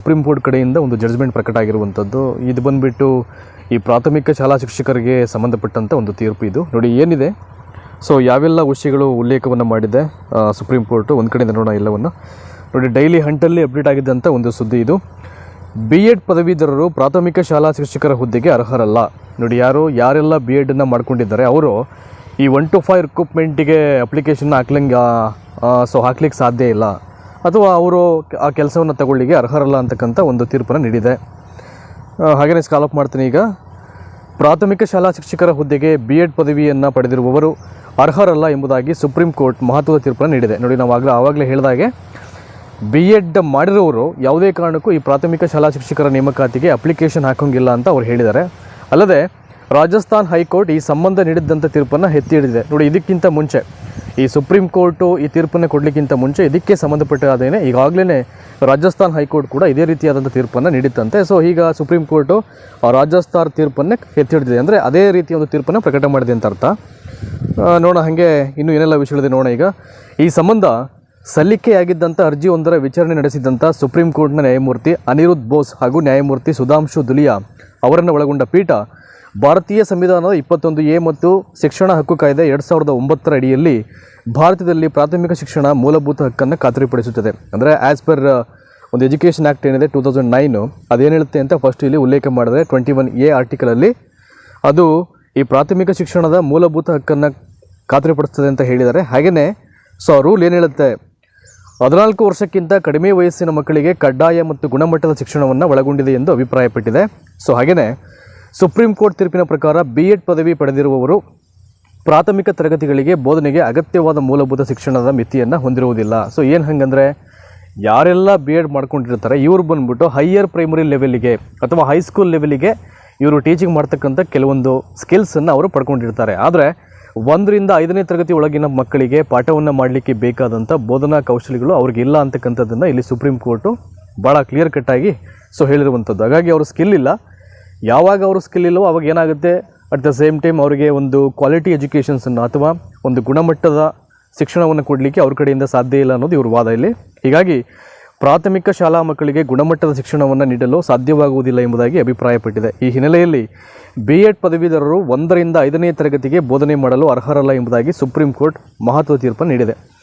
Supreme court ಕಡೆಯಿಂದ ಒಂದು judgment ಪ್ರಕಟ ಆಗಿರುವಂಥದ್ದು. ಇದು ಬಂದುಬಿಟ್ಟು ಈ ಪ್ರಾಥಮಿಕ ಶಾಲಾ ಶಿಕ್ಷಕರಿಗೆ ಸಂಬಂಧಪಟ್ಟಂಥ ಒಂದು ತೀರ್ಪು ಇದು. ನೋಡಿ, ಏನಿದೆ? ಸೊ ಯಾವೆಲ್ಲ ವಿಷಯಗಳು ಉಲ್ಲೇಖವನ್ನು ಮಾಡಿದೆ? ಸುಪ್ರೀಂ ಕೋರ್ಟು ಒಂದು ಕಡೆಯಿಂದ ನೋಡೋಣ ಎಲ್ಲವನ್ನು. ನೋಡಿ ಡೈಲಿ ಹಂಟಲ್ಲಿ ಅಪ್ಡೇಟ್ ಆಗಿದ್ದಂಥ ಒಂದು ಸುದ್ದಿ ಇದು. ಬಿ ಎಡ್ ಪದವೀಧರರು ಪ್ರಾಥಮಿಕ ಶಾಲಾ ಶಿಕ್ಷಕರ ಹುದ್ದೆಗೆ ಅರ್ಹರಲ್ಲ. ನೋಡಿ, ಯಾರು, ಯಾರೆಲ್ಲ ಬಿ ಎಡ್ನ ಮಾಡ್ಕೊಂಡಿದ್ದಾರೆ, ಅವರು ಈ ಒನ್ ಟು ಫೈವ್ ರಿಕ್ರೂಟ್ಮೆಂಟಿಗೆ ಅಪ್ಲಿಕೇಶನ್ ಹಾಕ್ಲಂಗೆ ಸೊ ಹಾಕ್ಲಿಕ್ಕೆ ಸಾಧ್ಯ ಇಲ್ಲ. ಅಥವಾ ಅವರು ಆ ಕೆಲಸವನ್ನು ತಗೊಳ್ಳಿಗೆ ಅರ್ಹರಲ್ಲ ಅಂತಕ್ಕಂಥ ಒಂದು ತೀರ್ಪನ್ನು ನೀಡಿದೆ. ಹಾಗೆಯೇ ಸ್ಕಾಲಪ್ ಮಾಡ್ತೀನಿ ಈಗ. ಪ್ರಾಥಮಿಕ ಶಾಲಾ ಶಿಕ್ಷಕರ ಹುದ್ದೆಗೆ ಬಿ ಎಡ್ ಪದವಿಯನ್ನು ಪಡೆದಿರುವವರು ಅರ್ಹರಲ್ಲ ಎಂಬುದಾಗಿ ಸುಪ್ರೀಂ ಕೋರ್ಟ್ ಮಹತ್ವದ ತೀರ್ಪನ್ನು ನೀಡಿದೆ. ನೋಡಿ, ನಾವು ಆಗಲೇ ಆವಾಗಲೇ ಹೇಳಿದಾಗೆ ಬಿ ಎಡ್ ಮಾಡಿರೋರು ಯಾವುದೇ ಕಾರಣಕ್ಕೂ ಈ ಪ್ರಾಥಮಿಕ ಶಾಲಾ ಶಿಕ್ಷಕರ ನೇಮಕಾತಿಗೆ ಅಪ್ಲಿಕೇಶನ್ ಹಾಕೋಂಗಿಲ್ಲ ಅಂತ ಅವ್ರು ಹೇಳಿದ್ದಾರೆ. ಅಲ್ಲದೆ ರಾಜಸ್ಥಾನ್ ಹೈಕೋರ್ಟ್ ಈ ಸಂಬಂಧ ನೀಡಿದ್ದಂಥ ತೀರ್ಪನ್ನು ಎತ್ತಿ ಹಿಡಿದಿದೆ. ನೋಡಿ, ಇದಕ್ಕಿಂತ ಮುಂಚೆ ಈ ಸುಪ್ರೀಂ ಕೋರ್ಟು ಈ ತೀರ್ಪನ್ನು ಕೊಡಲಿಕ್ಕಿಂತ ಮುಂಚೆ ಇದಕ್ಕೆ ಸಂಬಂಧಪಟ್ಟಾದೇನೆ ಈಗಾಗಲೇ ರಾಜಸ್ಥಾನ್ ಹೈಕೋರ್ಟ್ ಕೂಡ ಇದೇ ರೀತಿಯಾದಂಥ ತೀರ್ಪನ್ನು ನೀಡಿತ್ತಂತೆ. ಸೊ ಈಗ ಸುಪ್ರೀಂ ಕೋರ್ಟು ರಾಜಸ್ಥಾನ್ ತೀರ್ಪನ್ನು ಎತ್ತಿ ಹಿಡಿದಿದೆ ಅಂದರೆ ಅದೇ ರೀತಿಯ ಒಂದು ತೀರ್ಪನ್ನು ಪ್ರಕಟ ಮಾಡಿದೆ ಅಂತ ಅರ್ಥ. ನೋಡೋಣ, ಹಾಗೆ ಇನ್ನೂ ಏನೆಲ್ಲ ವಿಷಯಗಳಿದೆ ನೋಡೋಣ ಈಗ. ಈ ಸಂಬಂಧ ಸಲ್ಲಿಕೆಯಾಗಿದ್ದಂಥ ಅರ್ಜಿಯೊಂದರ ವಿಚಾರಣೆ ನಡೆಸಿದಂಥ ಸುಪ್ರೀಂ ಕೋರ್ಟ್ನ ನ್ಯಾಯಮೂರ್ತಿ ಅನಿರುದ್ಧ್ ಬೋಸ್ ಹಾಗೂ ನ್ಯಾಯಮೂರ್ತಿ ಸುಧಾಂಶು ದುಲಿಯಾ ಅವರನ್ನು ಒಳಗೊಂಡ ಪೀಠ ಭಾರತೀಯ ಸಂವಿಧಾನದ ಇಪ್ಪತ್ತೊಂದು ಎ ಮತ್ತು ಶಿಕ್ಷಣ ಹಕ್ಕು ಕಾಯ್ದೆ ಎರಡು ಸಾವಿರದ ಒಂಬತ್ತರ ಅಡಿಯಲ್ಲಿ ಭಾರತದಲ್ಲಿ ಪ್ರಾಥಮಿಕ ಶಿಕ್ಷಣ ಮೂಲಭೂತ ಹಕ್ಕನ್ನು ಖಾತರಿಪಡಿಸುತ್ತದೆ. ಅಂದರೆ ಆ್ಯಸ್ ಪರ್ ಒಂದು ಎಜುಕೇಷನ್ ಆ್ಯಕ್ಟ್ ಏನಿದೆ ಟೂ ತೌಸಂಡ್ ನೈನು ಅದೇನು ಹೇಳುತ್ತೆ ಅಂತ ಫಸ್ಟ್ ಇಲ್ಲಿ ಉಲ್ಲೇಖ ಮಾಡಿದ್ರೆ ಟ್ವೆಂಟಿ ಒನ್ ಎ ಆರ್ಟಿಕಲಲ್ಲಿ ಅದು ಈ ಪ್ರಾಥಮಿಕ ಶಿಕ್ಷಣದ ಮೂಲಭೂತ ಹಕ್ಕನ್ನು ಖಾತ್ರಿಪಡಿಸ್ತದೆ ಅಂತ ಹೇಳಿದ್ದಾರೆ. ಹಾಗೆಯೇ ಸೊ ರೂಲ್ ಏನು ಹೇಳುತ್ತೆ? ಹದಿನಾಲ್ಕು ವರ್ಷಕ್ಕಿಂತ ಕಡಿಮೆ ವಯಸ್ಸಿನ ಮಕ್ಕಳಿಗೆ ಕಡ್ಡಾಯ ಮತ್ತು ಗುಣಮಟ್ಟದ ಶಿಕ್ಷಣವನ್ನು ಒಳಗೊಂಡಿದೆ ಎಂದು ಅಭಿಪ್ರಾಯಪಟ್ಟಿದೆ. ಸೊ ಹಾಗೆಯೇ ಸುಪ್ರೀಂ ಕೋರ್ಟ್ ತೀರ್ಪಿನ ಪ್ರಕಾರ ಬಿ ಎಡ್ ಪದವಿ ಪಡೆದಿರುವವರು ಪ್ರಾಥಮಿಕ ತರಗತಿಗಳಿಗೆ ಬೋಧನೆಗೆ ಅಗತ್ಯವಾದ ಮೂಲಭೂತ ಶಿಕ್ಷಣದ ಮಿತಿಯನ್ನು ಹೊಂದಿರುವುದಿಲ್ಲ. ಸೊ ಏನು ಹಂಗಂದ್ರೆ, ಯಾರೆಲ್ಲ ಬಿ ಎಡ್ ಮಾಡ್ಕೊಂಡಿರ್ತಾರೆ, ಇವರು ಬಂದ್ಬಿಟ್ಟು ಹೈಯರ್ ಪ್ರೈಮರಿ ಲೆವೆಲಿಗೆ ಅಥವಾ ಹೈಸ್ಕೂಲ್ ಲೆವೆಲಿಗೆ ಇವರು ಟೀಚಿಂಗ್ ಮಾಡ್ತಕ್ಕಂಥ ಕೆಲವೊಂದು ಸ್ಕಿಲ್ಸನ್ನು ಅವರು ಪಡ್ಕೊಂಡಿರ್ತಾರೆ. ಆದರೆ, ಒಂದರಿಂದ ಐದನೇ ತರಗತಿ ಒಳಗಿನ ಮಕ್ಕಳಿಗೆ ಪಾಠವನ್ನು ಮಾಡಲಿಕ್ಕೆ ಬೇಕಾದಂಥ ಬೋಧನಾ ಕೌಶಲ್ಯಗಳು ಅವ್ರಿಗೆ ಇಲ್ಲ ಅಂತಕ್ಕಂಥದ್ದನ್ನು ಇಲ್ಲಿ ಸುಪ್ರೀಂ ಕೋರ್ಟು ಭಾಳ ಕ್ಲಿಯರ್ ಕಟ್ಟಾಗಿ ಸೊ ಹೇಳಿರುವಂಥದ್ದು. ಹಾಗಾಗಿ ಅವರು ಸ್ಕಿಲ್ ಇಲ್ಲ. ಯಾವಾಗ ಅವರು ಸ್ಕಿಲ್ ಇಲ್ಲವೋ ಅವಾಗ ಏನಾಗುತ್ತೆ? ಅಟ್ ದ ಸೇಮ್ ಟೈಮ್ ಅವರಿಗೆ ಒಂದು ಕ್ವಾಲಿಟಿ ಎಜುಕೇಷನ್ಸನ್ನು ಅಥವಾ ಒಂದು ಗುಣಮಟ್ಟದ ಶಿಕ್ಷಣವನ್ನು ಕೊಡಲಿಕ್ಕೆ ಅವ್ರ ಕಡೆಯಿಂದ ಸಾಧ್ಯ ಇಲ್ಲ ಅನ್ನೋದು ಇವ್ರ ವಾದ ಇಲ್ಲಿ. ಹೀಗಾಗಿ ಪ್ರಾಥಮಿಕ ಶಾಲಾ ಮಕ್ಕಳಿಗೆ ಗುಣಮಟ್ಟದ ಶಿಕ್ಷಣವನ್ನು ನೀಡಲು ಸಾಧ್ಯವಾಗುವುದಿಲ್ಲ ಎಂಬುದಾಗಿ ಅಭಿಪ್ರಾಯಪಟ್ಟಿದೆ. ಈ ಹಿನ್ನೆಲೆಯಲ್ಲಿ ಬಿ ಎಡ್ ಪದವೀಧರರು ಒಂದರಿಂದ ಐದನೇ ತರಗತಿಗೆ ಬೋಧನೆ ಮಾಡಲು ಅರ್ಹರಲ್ಲ ಎಂಬುದಾಗಿ ಸುಪ್ರೀಂ ಕೋರ್ಟ್ ಮಹತ್ವ ತೀರ್ಪನ್ನು ನೀಡಿದೆ.